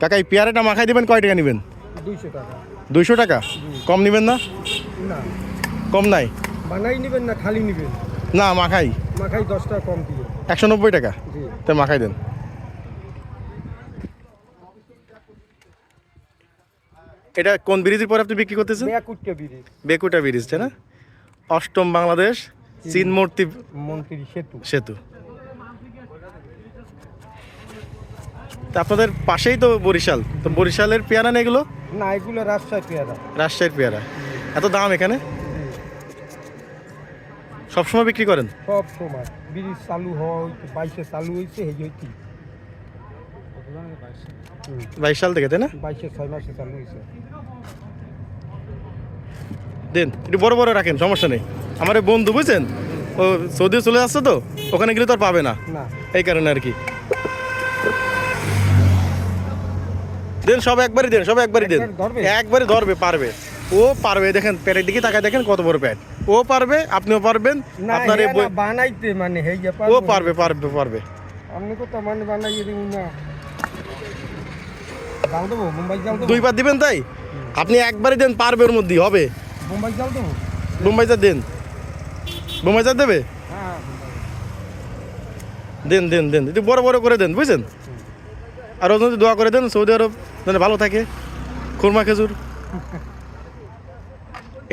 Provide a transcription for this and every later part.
কাকা এই পেয়ারাটা মাখাই দেবেন কয় টাকা নেবেন? দুইশো টাকা। দুইশো টাকা? কম নেবেন না? না। কম নাই? বানাই নেবেন না খালি নেবেন? না মাখাই। মাখাই দশ টাকা কম দিয়ে। একশো নব্বই টাকা? তো মাখাই দেন। এটা কোন ব্রিজের পর আপনি বিক্রি করতেছেন? ব্যাকুটকে বিড়ি বেকুটা ব্রিজ তাই না? অষ্টম বাংলাদেশ চীন মূর্তি মন্ত্রী সেতু। সেতু। তা আপনাদের পাশেই তো বরিশাল। তো বরিশালের পেয়ারা না এগুলো? না এগুলো রাজশাহী পেয়ারা। রাজশাহীর পেয়ারা। এত দাম এখানে? সবসময় বিক্রি করেন? সব সময় ব্রিজ চালু হয় বাইশে চালু হয়েছে এই হইতি বাইশ সাল থেকে তাই না? বাইশে ছয় মাসে চালু হয়েছে। দেন একটু বড় বড় রাখেন সমস্যা নেই। আমার বন্ধু বুঝছেন? ও সৌদি চলে আসছে তো ওখানে গেলে তো আর পাবে না। এই কারণে আর কি। দেন সব একবারই দেন সব একবারই দেন। একবার ধরবে? পারবে। ও পারবে দেখেন প্যাটের দিকে তাকায় দেখেন কত বড় প্যাট ও পারবে আপনিও পারবেন আপনার এই বই- বানাইতে মানে হেই যে ও পারবে। পারবে পারবে আপনি কত মানে বানাইয়ে দিন না। জাল দেবো মুম্বাই জাল দেবো। দুইবার দিবেন তাই? আপনি একবারই দেন পারবে ওর মধ্যেই হবে? মুম্বাই জাল দেবো। বোম্বাই চা দেন। বোম্বাই চা দেবে? হ্যাঁ দেন দেন দেন একটু বড় বড় করে দেন বুঝছেন? আর যদি দোয়া করে দেন সৌদি আরব যেন ভালো থাকে। খুরমা খেজুর।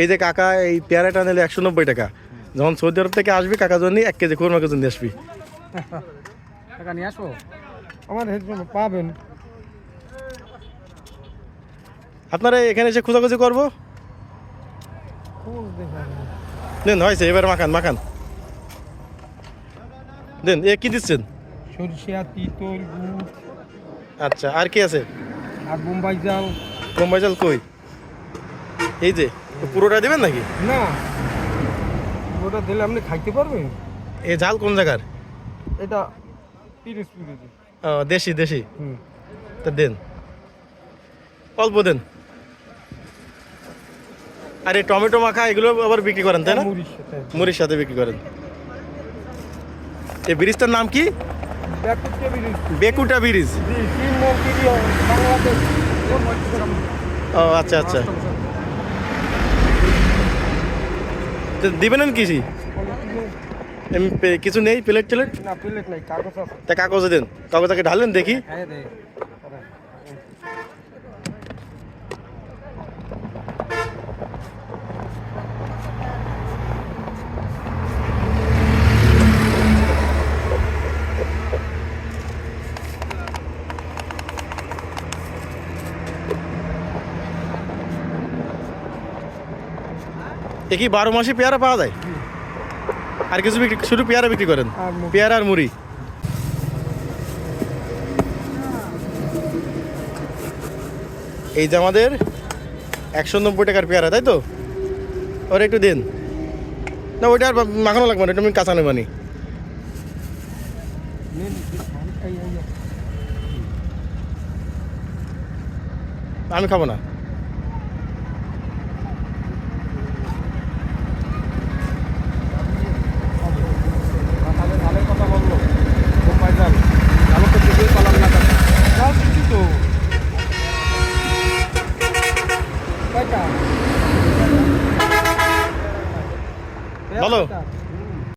এই যে কাকা এই পেয়ারাটা নিলে একশো নব্বই টাকা। যখন সৌদি আরব থেকে আসবি কাকা জন্য এক কেজি খুরমা খেজুর নিয়ে আসবি। টাকা নিয়ে আসো আমার পাবেন। আপনারা এখানে এসে খোঁজাখুঁজি করব? দেন হয়েছে এবার মাখান মাখান। দেন এ কি দিচ্ছেন? সরিষা তিতল গুড়। আচ্ছা আর কি আছে? আর বোম্বাই জাল। বোম্বাই চাল কই? এই যে পুরোটা দিবেন নাকি? না ওটা দিলে আপনি খাইতে পারবেন। এই ঝাল কোন জায়গার? এটা ও, দেশি দেশি। হুম। তা দেন। অল্প দেন। আর এই টমেটো মাখা এগুলো আবার বিক্রি করেন তাই না? মুড়ির সাথে মুড়ির সাথে বিক্রি করেন। এই ব্রিজটার নাম কি? বেকুটা ব্রিজ। ও আচ্ছা আচ্ছা। দিবেন কি এমনি কিছু নেই প্লেট টেলেট না প্লেট নাই কাগজ আছে। তা কাগজে দেন। কাগজটাকে ঢালেন দেখি। এ কি বারো মাসে পেয়ারা পাওয়া যায়? আর কিছু বিক্রি শুধু পেয়ারা বিক্রি করেন? পেয়ারা আর মুড়ি। এই যে আমাদের একশো নব্বই টাকার পেয়ারা তাই তো? ওরা একটু দিন। না ওইটা আর মাখানো লাগবে না এটা আমি কাঁচা নেবানি। আমি খাব না। ভালো